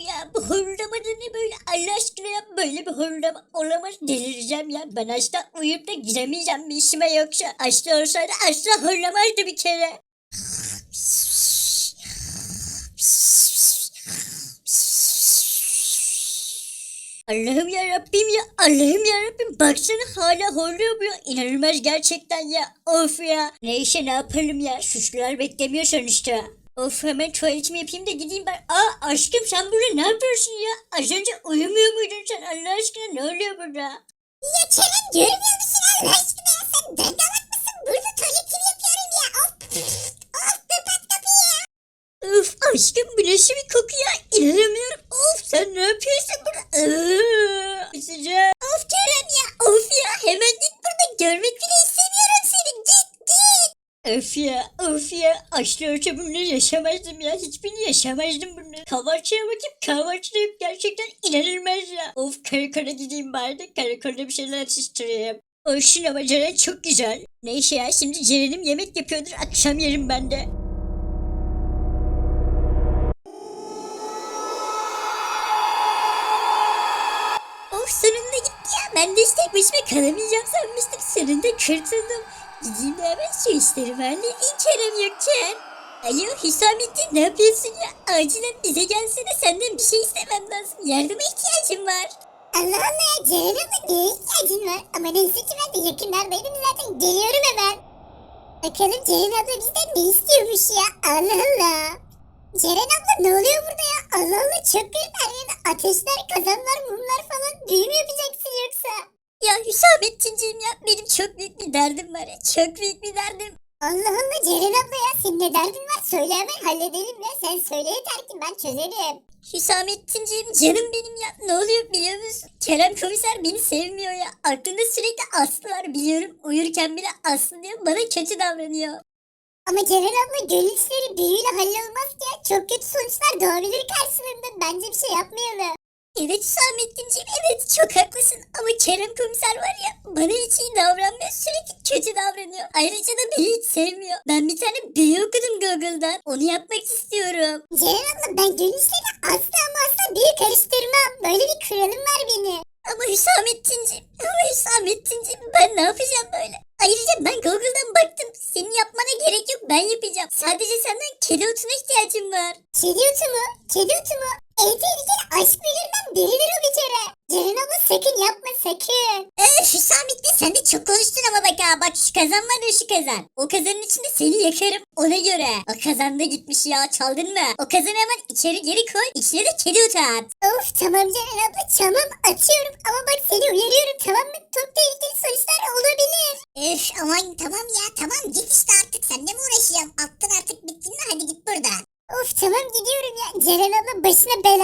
ya bu horlama da ne böyle Allah aşkına ya böyle bir horlama olamaz delireceğim ya. Ben asla uyuyup da giremeyeceğim bir işime yoksa. Asla olsaydı asla horlamazdı bir kere. Allah'ım ya Rabbim ya Allah'ım ya Rabbim baksana hala horluyor bu ya. İnanılmaz gerçekten ya of ya. Neyse ne yapalım ya suçlular beklemiyor sonuçta. Of hemen tuvaletimi yapayım da gideyim ben. Aa aşkım sen burada ne yapıyorsun ya? Az önce uyumuyor muydun sen Allah aşkına ne oluyor burada? Ya Kerem görmüyor musun Allah aşkına ya sen dangalak mısın? Burada tuvaletimi yapıyorum ya. Of. of kapat kapıyı ya. Of aşkım bu nasıl bir koku ya? İnanamıyorum. Of sen ne yapıyorsun burada? Iıı, Sıcak. Of Kerem ya of ya hemen git burada görmek bile istemiyorum seni git git. Of ya of ya aşırı ölçü bunları yaşamazdım ya hiçbirini yaşamazdım bunları. Kahvaltıya bakıp kahvaltıda yok gerçekten inanılmaz ya. Of karakola gideyim bari de karakolda bir şeyler atıştırayım. Olsun ama Ceren çok güzel. Neyse ya şimdi Ceren'im yemek yapıyordur akşam yerim ben de. Of sonunda gitti ya. Ben de işte başıma kalamayacağım sanmıştım. Sonunda kurtuldum. Şu işlerimi halledeyim Kerem yokken. Alo Hüsamettin ne yapıyorsun ya? Acilen bize gelsene senden bir şey istemem lazım. Yardıma ihtiyacım var. Allah Allah abla neye ihtiyacın var? Ama neyse ki ben de yakınlardaydım zaten geliyorum hemen. Bakalım Ceren abla bizden ne istiyormuş ya Allah Allah. Ceren abla ne oluyor burada ya? Allah Allah çok garip her yerde ateşler, kazanlar, mumlar falan düğün mü yapacaksın yoksa? Ya Hüsamettinciğim ya benim çok büyük bir derdim var ya. Çok büyük bir derdim. Allah Allah Ceren abla ya senin ne derdin var? Söyle hemen halledelim ya. Sen söyle yeter ki ben çözerim. Hüsamettinciğim canım benim ya. Ne oluyor biliyor musun? Kerem komiser beni sevmiyor ya. Aklında sürekli Aslı var biliyorum. Uyurken bile Aslı diyor bana kötü davranıyor. Ama Ceren abla gönül işleri büyüyle hallolmaz ki ya. Çok kötü sonuçlar doğabilir karşılığında. Bence bir şey yapmayalım. Evet Hüsamettinciğim evet çok haklısın. Ama Kerem komiser var ya bana hiç iyi davranmıyor. Sürekli kötü davranıyor. Ayrıca da beni hiç sevmiyor. Ben bir tane büyü okudum Google'dan. Onu yapmak istiyorum. Ceren abla ben gönül işleri asla ama asla büyü karıştırmam. Böyle bir kuralım var benim. Ama Hüsamettinciğim, ama Hüsamettinciğim ben ne yapacağım böyle? Ayrıca ben Google'dan baktım. Senin yapmana gerek yok ben yapacağım. Sadece senden kedi otuna ihtiyacım var. Kedi otu mu? Kedi otu mu? En tehlikeli aşk büyülerinden biridir o bir kere. Ceren abla sakın yapma sakın. Ee, Hüsamettin sen de çok konuştun ama bak ha. Bak şu kazan var ya şu kazan. O kazanın içinde seni yakarım ona göre. O kazan da gitmiş ya çaldın mı? O kazanı hemen içeri geri koy. İçine de kedi otu at. Of tamam Ceren abla tamam atıyorum. Ama bak seni uyarıyorum tamam mı? Çok tehlikeli sonuçlar olabilir. Üf aman tamam ya tamam git işte artık sen ne mi uğraşacağım? Attın artık bittin mi hadi git buradan. Of tamam gidiyorum ya. Ceren abla başına bela.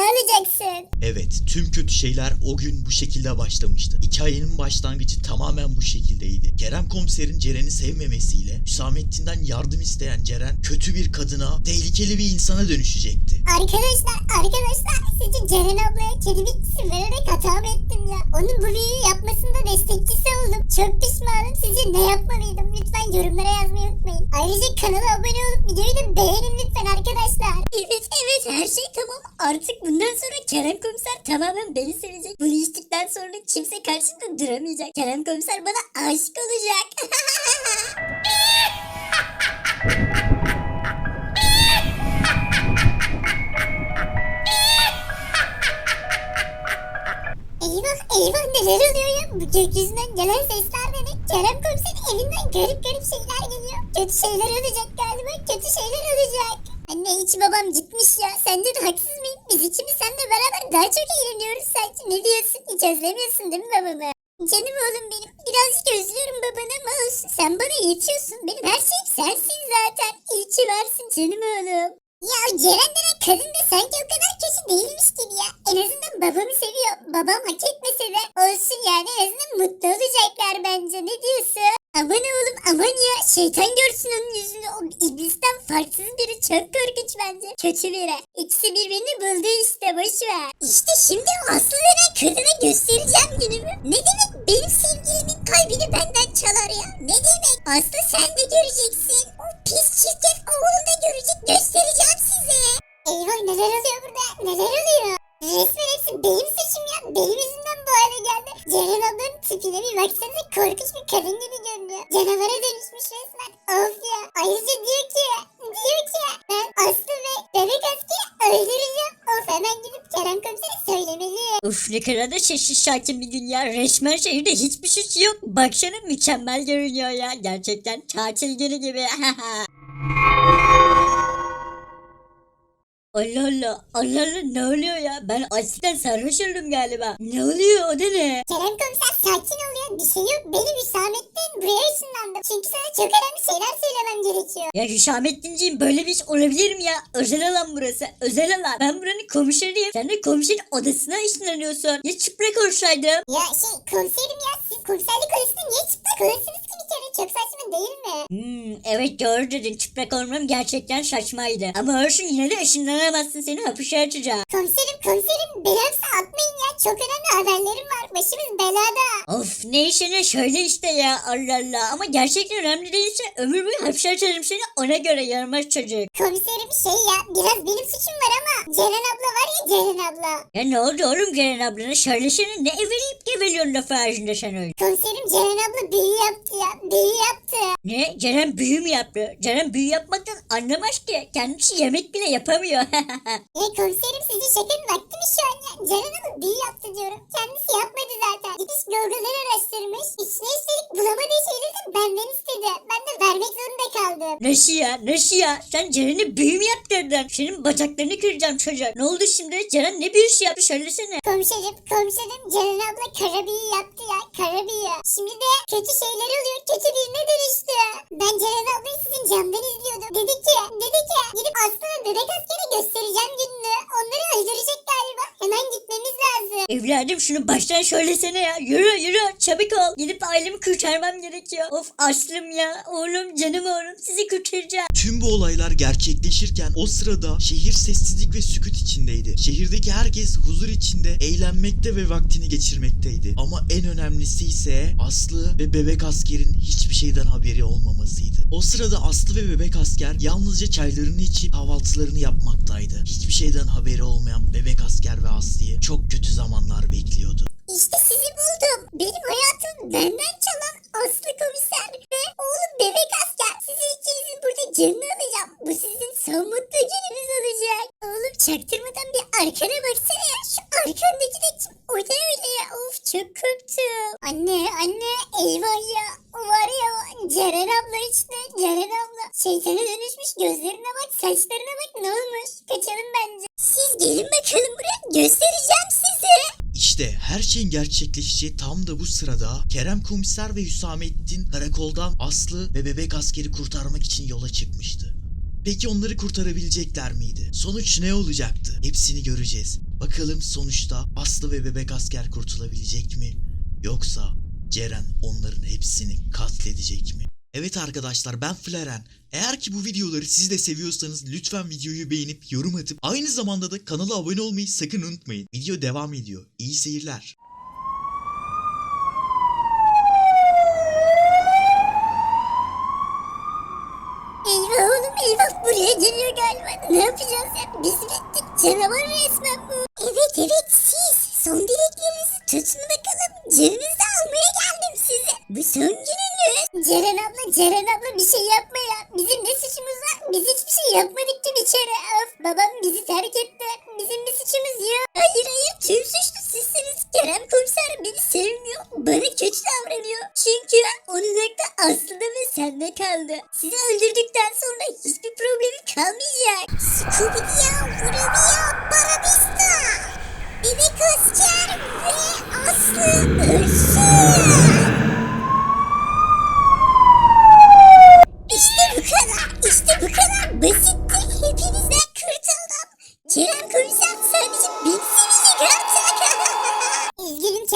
Evet, tüm kötü şeyler o gün bu şekilde başlamıştı. Hikayenin başlangıcı tamamen bu şekildeydi. Kerem komiserin Ceren'i sevmemesiyle Hüsamettin'den yardım isteyen Ceren kötü bir kadına, tehlikeli bir insana dönüşecekti. Arkadaşlar arkadaşlar sizce Ceren ablaya kedi bitkisi vererek hata mı ettim ya? Onun bu büyüyü yapmasında destekçisi oldum. Çok pişmanım. Sizce ne yapmalıydım? Lütfen yorumlara yazmayı unutmayın. Ayrıca kanala abone olup videoyu da beğenin lütfen arkadaşlar. Evet evet her şey tamam. Artık bundan sonra Kerem komiser tamamen beni sevecek. Bunu içtikten sonra kimse karşımda duramayacak. Kerem komiser bana aşık olacak. Eyvah neler oluyor ya? Bu gökyüzünden gelen sesler de ne? Kerem komiserin evinden garip garip şeyler geliyor. Kötü şeyler olacak galiba. Kötü şeyler olacak. Anne hiç babam gitmiş ya. Sence de haksız mıyım? Biz ikimiz seninle beraber daha çok eğleniyoruz sanki. Ne diyorsun? Hiç özlemiyorsun değil mi babamı? Canım oğlum benim. Birazcık özlüyorum babanı ama olsun. Sen bana yetiyorsun. Benim her şeyim sensin zaten. İyi varsın canım oğlum. Ya Ceren denen kadın da sanki o kadar kötü değilmiş gibi ya. En azından babamı seviyor. Babam hak etmese de olsun yani en azından mutlu olacaklar bence. Ne diyorsun? Aman oğlum aman ya şeytan görsün onun yüzünü. O iblisten farksız biri çok korkunç bence. Kötü biri. İkisi birbirini buldu işte boşver. İşte şimdi Aslı denen kadına göstereceğim günümü. Ne demek benim sevgilimin kalbini benden çalar ya? Ne demek? Aslı sen de göreceksin. Diyor ki, diyor ki ben Aslı ve bebek askeri öldüreceğim. Of hemen gidip Kerem komisere söylemeliyim. Uf ne kadar da sessiz sakin bir dünya. Resmen şehirde hiçbir suç yok. Baksana mükemmel görünüyor ya. Gerçekten tatil günü gibi. Allah Allah. Allah Allah ne oluyor ya? Ben açlıktan sarhoş oldum galiba. Ne oluyor o da ne? Kerem komiser sakin ol ya. Bir şey yok. Benim Hüsamettin buraya ışınlandım. Çünkü sana çok önemli şeyler söylemem gerekiyor. Ya Hüsamettinciğim böyle bir iş olabilir mi ya? Özel alan burası. Özel alan. Ben buranın komiseriyim. Sen de komiserin odasına ışınlanıyorsun. Ya çıplak olsaydım? Ya şey komiserim ya siz komiserlik odasında niye çıplak olursunuz ki bir kere? Çok saçma değil mi? Hmm, evet doğru dedin. Çıplak olmam gerçekten saçmaydı. Ama olsun yine de ışınlanamazsın. Seni hapise atacağım. Komiserim komiserim belamsa atmayın ya. Çok önemli haberlerim var. Başımız belada. Of ne söyle işte ya Allah Allah. Ama gerçekten önemli değilse ömür boyu hapse atarım seni ona göre yaramaz çocuk. Komiserim şey ya biraz benim suçum var ama Ceren abla var ya Ceren abla. Ya ne oldu oğlum Ceren ablana söylesene ne eveleyip geveliyorsun laf ağzında sen öyle. Komiserim Ceren abla büyü yaptı ya. Büyü yaptı. Ne? Ceren büyü mü yaptı? Ceren büyü yapmaktan anlamaz ki. Kendisi yemek bile yapamıyor. E komiserim sizin şekerin vakti mi şu an ya? Ceren abla büyü yaptı diyorum. Kendisi yapmadı zaten. Gitmiş Google'dan araştırmış. İçine üstelik bulamadığı vermek zorunda kaldım. Nasıl ya? Nasıl ya? Sen Ceren'e büyü mü yaptırdın? Senin bacaklarını kıracağım çocuk. Ne oldu şimdi? Ceren ne büyüsü yaptı söylesene. Komiserim, komiserim Ceren abla kara büyü yaptı ya, kara büyü. Şimdi de kötü şeyler oluyor, kötü birine dönüştü. Ben Ceren ablayı sizin camdan izliyordum. Dedi ki, dedi ki gidip Aslı ve bebek askere göstereceğim gününü. Onları öldürecek galiba. Hemen gitmemiz lazım. Evladım şunu baştan söylesene ya. Yürü yürü çabuk ol. Gidip ailemi kurtarmam gerekiyor. Of Aslım ya. Oğlum canım oğlum sizi kurtaracağım. Tüm bu olaylar gerçekleşirken o sırada şehir sessizlik ve sükut içindeydi. Şehirdeki herkes huzur içinde eğlenmekte ve vaktini geçirmekteydi. Ama en önemlisi ise Aslı ve bebek askerin hiçbir şeyden haberi olmamasıydı. O sırada Aslı ve bebek asker yalnızca çaylarını içip kahvaltılarını yapmaktaydı. Hiçbir şeyden haberi olmayan bebek asker ve Aslı'yı çok kötü zamanlar bekliyordu. İşte sizi buldum. Benim hayatımı benden çalan Aslı komiser ve oğlum bebek asker. Sizin ikinizin burada canını alacağım. Bu sizin son mutlu gününüz olacak. Oğlum çaktırmadan bir arkana baksana ya. Şu arkandaki de kim? O da öyle ya. Of çok korktum. Anne anne eyvah ya. O var ya o Ceren abla işte. Ceren abla. Şeytana dönüşmüş gözlerine bak saçlarına bak ne olmuş. Kaçalım bence. Siz gelin bakalım buraya göstereceğim size. İşte her şeyin gerçekleşeceği tam da bu sırada Kerem Komiser ve Hüsamettin karakoldan Aslı ve bebek askeri kurtarmak için yola çıkmıştı. Peki onları kurtarabilecekler miydi? Sonuç ne olacaktı? Hepsini göreceğiz. Bakalım sonuçta Aslı ve bebek asker kurtulabilecek mi? Yoksa Ceren onların hepsini katledecek mi? Evet arkadaşlar ben Flaren. Eğer ki bu videoları siz de seviyorsanız lütfen videoyu beğenip yorum atıp aynı zamanda da kanala abone olmayı sakın unutmayın. Video devam ediyor. İyi seyirler. Eyvah oğlum eyvah buraya geliyor galiba. Ne yapacağız ya? Biz bittik. Canavar resmen bu. Evet evet siz. Son dileklerinizi tutun bakalım. Canınızı almaya geldim size. Bu son gününüz. Ceren abla Ceren abla bir şey yapma ya. Bizim ne suçumuz var? Biz hiçbir şey yapmadık ki bir kere. Of babam bizi terk etti. Bizim bir suçumuz yok. Hayır hayır tüm suçlu sizsiniz. Kerem komiser beni sevmiyor. Bana kötü davranıyor. Çünkü onun aklı aslında ve sende kaldı. Sizi öldürdükten sonra hiçbir problemi kalmayacak. Scooby-Doo, Vurabia,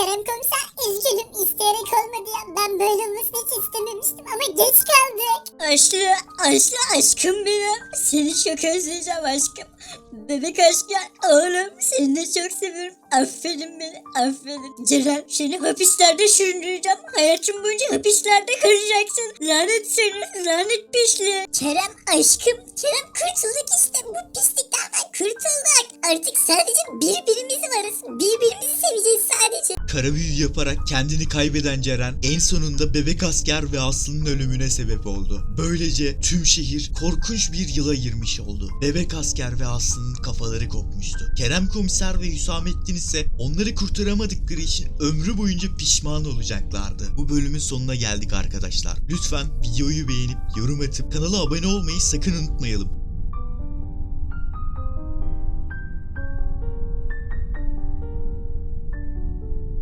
Kerem komiser. Üzgünüm. İsteyerek olmadı ya. Ben böyle olmasını hiç istememiştim ama geç kaldık. Aslı, Aslı aşkım benim. Seni çok özleyeceğim aşkım. Bebek aşkım, oğlum seni de çok seviyorum. Affedin beni, affedin. Ceren seni hapislerde süründüreceğim. Hayatın boyunca hapislerde kalacaksın. Lanet seni, lanet pisliği. Kerem aşkım. Kerem kurtulduk işte. Bu pisliklerden kurtulduk. Artık sadece birbirimiz varız. Birbirimizi seveceğiz sadece. kara büyü yaparak kendini kaybeden Ceren en sonunda bebek asker ve Aslı'nın ölümüne sebep oldu. Böylece tüm şehir korkunç bir yıla girmiş oldu. Bebek asker ve Aslı'nın kafaları kopmuştu. Kerem komiser ve Hüsamettin ise onları kurtaramadıkları için ömrü boyunca pişman olacaklardı. Bu bölümün sonuna geldik arkadaşlar. Lütfen videoyu beğenip yorum atıp kanala abone olmayı sakın unutmayalım.